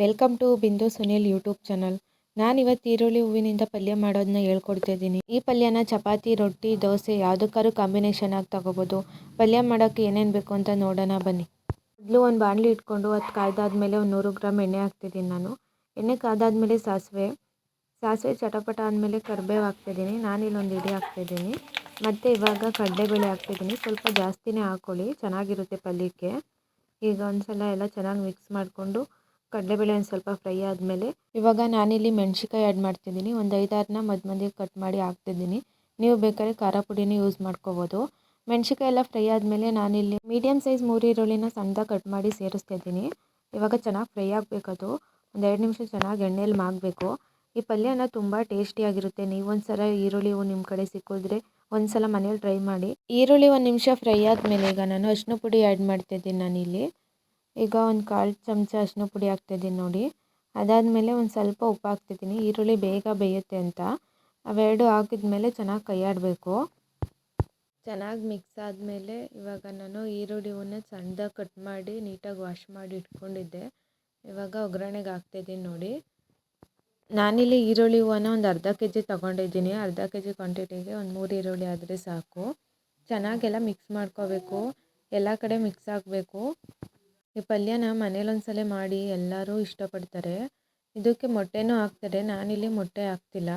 Welcome to ಬಿಂದು Sunil YouTube channel. ನಾನು ಇವತ್ತು ಈರುಳ್ಳಿ ಹೂವಿನಿಂದ ಪಲ್ಯ ಮಾಡೋದನ್ನ ಹೇಳ್ಕೊಡ್ತಾ ಇದ್ದೀನಿ ಈ ಪಲ್ಯನ ಚಪಾತಿ, ರೊಟ್ಟಿ, ದೋಸೆ ಯಾವುದಕ್ಕಾದ್ರೂ ಕಾಂಬಿನೇಷನ್ ಆಗಿ ತಗೋಬೋದು. ಪಲ್ಯ ಮಾಡೋಕ್ಕೆ ಏನೇನು ಬೇಕು ಅಂತ ನೋಡೋಣ ಬನ್ನಿ. ಮೊದಲು ಒಂದು ಬಾಣಲಿ ಇಟ್ಕೊಂಡು ಅದು ಕಾಯ್ದಾದ್ಮೇಲೆ ಒಂದು ನೂರು ಗ್ರಾಮ್ ಎಣ್ಣೆ ಹಾಕ್ತಿದ್ದೀನಿ ನಾನು. ಎಣ್ಣೆ ಕಾದಾದ್ಮೇಲೆ ಸಾಸಿವೆ ಸಾಸಿವೆ ಚಟಪಟ ಆದಮೇಲೆ ಕರಿಬೇವು ಹಾಕ್ತಿದ್ದೀನಿ ನಾನು ಇಲ್ಲೊಂದು ಇಡಿ ಹಾಕ್ತಿದ್ದೀನಿ ಮತ್ತು ಇವಾಗ ಕಡಲೆಬೇಳೆ ಹಾಕ್ತಿದ್ದೀನಿ ಸ್ವಲ್ಪ ಜಾಸ್ತಿನೇ ಹಾಕ್ಕೊಳ್ಳಿ ಚೆನ್ನಾಗಿರುತ್ತೆ ಪಲ್ಯಕ್ಕೆ. ಈಗ ಒಂದ್ಸಲ ಎಲ್ಲ ಚೆನ್ನಾಗಿ ಮಿಕ್ಸ್ ಮಾಡಿಕೊಂಡು ಕಡಲೆಬೇಳೆ ಒಂದು ಸ್ವಲ್ಪ ಫ್ರೈ ಆದಮೇಲೆ ಇವಾಗ ನಾನಿಲ್ಲಿ ಮೆಣಸಿಕಾಯಿ ಆ್ಯಡ್ ಮಾಡ್ತಿದ್ದೀನಿ. ಒಂದು ಐದಾರನ್ನ ಮಧ್ಯ ಮಧ್ಯೆ ಕಟ್ ಮಾಡಿ ಹಾಕ್ತಿದ್ದೀನಿ. ನೀವು ಬೇಕಾದ್ರೆ ಖಾರ ಪುಡಿನೂ ಯೂಸ್ ಮಾಡ್ಕೋಬೋದು. ಮೆಣಸಿಕಾಯಿ ಎಲ್ಲ ಫ್ರೈ ಆದಮೇಲೆ ನಾನಿಲ್ಲಿ ಮೀಡಿಯಮ್ ಸೈಜ್ ಮೂರು ಈರುಳ್ಳಿನ ಸಣ್ಣದಾಗಿ ಕಟ್ ಮಾಡಿ ಸೇರಿಸ್ತಿದ್ದೀನಿ ಇವಾಗ ಚೆನ್ನಾಗಿ ಫ್ರೈ ಆಗಬೇಕದು. ಒಂದು ಎರಡು ನಿಮಿಷ ಚೆನ್ನಾಗಿ ಎಣ್ಣೆಯಲ್ಲಿ ಮಾಗಬೇಕು. ಈ ಪಲ್ಯನ ತುಂಬ ಟೇಸ್ಟಿಯಾಗಿರುತ್ತೆ ನೀವು ಒಂದ್ಸಲ ಈರುಳ್ಳಿ ನಿಮ್ಮ ಕಡೆ ಸಿಕ್ಕಿದ್ರೆ ಒಂದು ಸಲ ಮನೇಲಿ ಟ್ರೈ ಮಾಡಿ. ಈರುಳ್ಳಿ ಒಂದು ನಿಮಿಷ ಫ್ರೈ ಆದಮೇಲೆ ಈಗ ನಾನು ಅರಿಶಿನ ಪುಡಿ ಆ್ಯಡ್ ಮಾಡ್ತಿದ್ದೀನಿ ನಾನಿಲ್ಲಿ. ಈಗ ಒಂದು ಕಾಲು ಚಮಚ ಅರಿಶಿನ ಪುಡಿ ಹಾಕ್ತಿದ್ದೀನಿ ನೋಡಿ. ಅದಾದಮೇಲೆ ಒಂದು ಸ್ವಲ್ಪ ಉಪ್ಪು ಹಾಕ್ತಿದ್ದೀನಿ. ಈರುಳ್ಳಿ ಬೇಗ ಬೇಯುತ್ತೆ ಅಂತ. ಅವೆರಡು ಹಾಕಿದ್ಮೇಲೆ ಚೆನ್ನಾಗಿ ಕೈಯಾಡಬೇಕು. ಚೆನ್ನಾಗಿ ಮಿಕ್ಸ್ ಆದಮೇಲೆ ಇವಾಗ ನಾನು ಈರುಳ್ಳಿ ಹೂವನ್ನ ಸಣ್ಣದಾಗಿ ಕಟ್ ಮಾಡಿ, ನೀಟಾಗಿ ವಾಶ್ ಮಾಡಿ ಇಟ್ಕೊಂಡಿದ್ದೆ. ಇವಾಗ ಒಗ್ಗರಣೆಗೆ ಹಾಕ್ತಿದ್ದೀನಿ ನೋಡಿ. ನಾನಿಲ್ಲಿ ಈರುಳ್ಳಿ ಹೂವನ್ನ ಒಂದು ಅರ್ಧ ಕೆ ಜಿ ತೊಗೊಂಡಿದ್ದೀನಿ. ಅರ್ಧ ಕೆ ಜಿ ಕ್ವಾಂಟಿಟಿಗೆ ಒಂದು ಮೂರು ಈರುಳ್ಳಿ ಆದರೆ ಸಾಕು. ಚೆನ್ನಾಗೆಲ್ಲ ಮಿಕ್ಸ್ ಮಾಡ್ಕೋಬೇಕು. ಎಲ್ಲ ಕಡೆ ಮಿಕ್ಸ್ ಆಗಬೇಕು. ಈ ಪಲ್ಯನ ಮನೇಲೊಂದ್ಸಲ ಮಾಡಿ ಎಲ್ಲರೂ ಇಷ್ಟಪಡ್ತಾರೆ. ಇದಕ್ಕೆ ಮೊಟ್ಟೆನೂ ಹಾಕ್ತಾರೆ. ನಾನಿಲ್ಲಿ ಮೊಟ್ಟೆ ಹಾಕ್ತಿಲ್ಲ.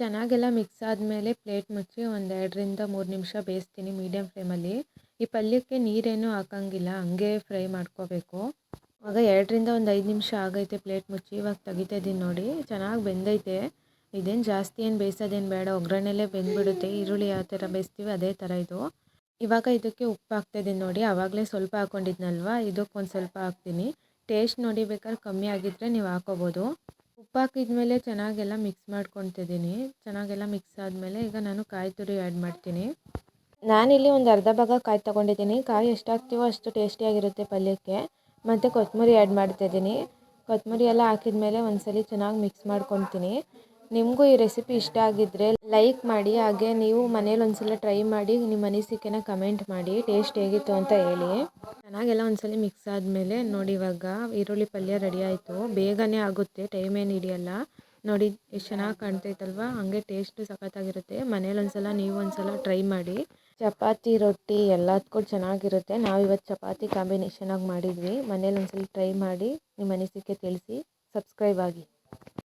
ಚೆನ್ನಾಗೆಲ್ಲ ಮಿಕ್ಸ್ ಆದಮೇಲೆ ಪ್ಲೇಟ್ ಮುಚ್ಚಿ ಒಂದು ಎರಡರಿಂದ ಮೂರು ನಿಮಿಷ ಬೇಯಿಸ್ತೀನಿ ಮೀಡಿಯಮ್ ಫ್ಲೇಮಲ್ಲಿ ಈ ಪಲ್ಯಕ್ಕೆ ನೀರೇನೂ ಹಾಕಂಗಿಲ್ಲ. ಹಂಗೆ ಫ್ರೈ ಮಾಡ್ಕೋಬೇಕು. ಆಗ ಎರಡರಿಂದ ಒಂದು ಐದು ನಿಮಿಷ ಆಗೈತೆ ಪ್ಲೇಟ್ ಮುಚ್ಚಿ. ಇವಾಗ ತೆಗಿತಾ ಇದ್ದೀನಿ ನೋಡಿ. ಚೆನ್ನಾಗಿ ಬೆಂದೈತೆ. ಇದೇನು ಜಾಸ್ತಿ ಏನು ಬೇಯಿಸೋದೇನು ಬೇಡ. ಒಗ್ಗರಣೆಲೇ ಬೆಂದ್ಬಿಡುತ್ತೆ. ಈರುಳ್ಳಿ ಯಾವ ಥರ ಬೇಯಿಸ್ತೀವಿ ಅದೇ ಥರ ಇದು. ಇವಾಗ ಇದಕ್ಕೆ ಉಪ್ಪು ಹಾಕ್ತಾಯಿದ್ದೀನಿ ನೋಡಿ, ಆವಾಗಲೇ ಸ್ವಲ್ಪ ಹಾಕ್ಕೊಂಡಿದ್ನಲ್ವ ಇದಕ್ಕೆ ಒಂದು ಸ್ವಲ್ಪ ಹಾಕ್ತೀನಿ. ಟೇಸ್ಟ್ ನೋಡಿ, ಬೇಕಾದ್ರೆ ಕಮ್ಮಿ ಆಗಿದ್ದರೆ ನೀವು ಹಾಕೋಬೋದು. ಉಪ್ಪು ಹಾಕಿದ್ಮೇಲೆ ಚೆನ್ನಾಗೆಲ್ಲ ಮಿಕ್ಸ್ ಮಾಡ್ಕೊತಿದ್ದೀನಿ ಚೆನ್ನಾಗೆಲ್ಲ ಮಿಕ್ಸ್ ಆದಮೇಲೆ ಈಗ ನಾನು ಕಾಯಿ ತುರಿ ಆ್ಯಡ್ ಮಾಡ್ತೀನಿ. ನಾನಿಲ್ಲಿ ಒಂದು ಅರ್ಧ ಭಾಗ ಕಾಯಿ ತೊಗೊಂಡಿದ್ದೀನಿ. ಕಾಯಿ ಎಷ್ಟು ಅಷ್ಟು ಟೇಸ್ಟಿಯಾಗಿರುತ್ತೆ ಪಲ್ಯಕ್ಕೆ. ಮತ್ತು ಕೊತ್ತಂಬರಿ ಆ್ಯಡ್ ಮಾಡ್ತಾಯಿದ್ದೀನಿ ಕೊತ್ತಂಬರಿ ಎಲ್ಲ ಹಾಕಿದ್ಮೇಲೆ ಒಂದ್ಸಲಿ ಚೆನ್ನಾಗಿ ಮಿಕ್ಸ್ ಮಾಡ್ಕೊತೀನಿ ನಿಮಗೂ ಈ ರೆಸಿಪಿ ಇಷ್ಟ ಆಗಿದ್ದರೆ ಲೈಕ್ ಮಾಡಿ, ಹಾಗೆ ನೀವು ಮನೇಲಿ ಒಂದ್ಸಲ ಟ್ರೈ ಮಾಡಿ, ನಿಮ್ಮ ಅನಿಸಿಕೆನ ಕಮೆಂಟ್ ಮಾಡಿ ಟೇಸ್ಟ್ ಹೇಗಿತ್ತು ಅಂತ ಹೇಳಿ. ಚೆನ್ನಾಗೆಲ್ಲ ಒಂದ್ಸಲ ಮಿಕ್ಸ್ ಆದಮೇಲೆ ನೋಡಿ ಇವಾಗ ಈರುಳ್ಳಿ ಪಲ್ಯ ರೆಡಿ ಆಯಿತು. ಬೇಗನೆ ಆಗುತ್ತೆ ಟೈಮ್ ಏನು ಹಿಡಿಯಲ್ಲ. ನೋಡಿ, ಎಷ್ಟು ಚೆನ್ನಾಗಿ ಕಾಣ್ತೈತಲ್ವ? ಹಾಗೆ ಟೇಸ್ಟು ಸಖತ್ತಾಗಿರುತ್ತೆ. ಮನೇಲಿ ಒಂದ್ಸಲ ನೀವು ಒಂದ್ಸಲ ಟ್ರೈ ಮಾಡಿ. ಚಪಾತಿ, ರೊಟ್ಟಿ ಎಲ್ಲದಕ್ಕೂ ಚೆನ್ನಾಗಿರುತ್ತೆ. ನಾವು ಇವತ್ತು ಚಪಾತಿ ಕಾಂಬಿನೇಷನಾಗಿ ಮಾಡಿದ್ವಿ. ಮನೇಲಿ ಒಂದ್ಸಲ ಟ್ರೈ ಮಾಡಿ, ನಿಮ್ಮ ಅನಿಸಿಕೆ ತಿಳಿಸಿ ಸಬ್ಸ್ಕ್ರೈಬ್ ಆಗಿ.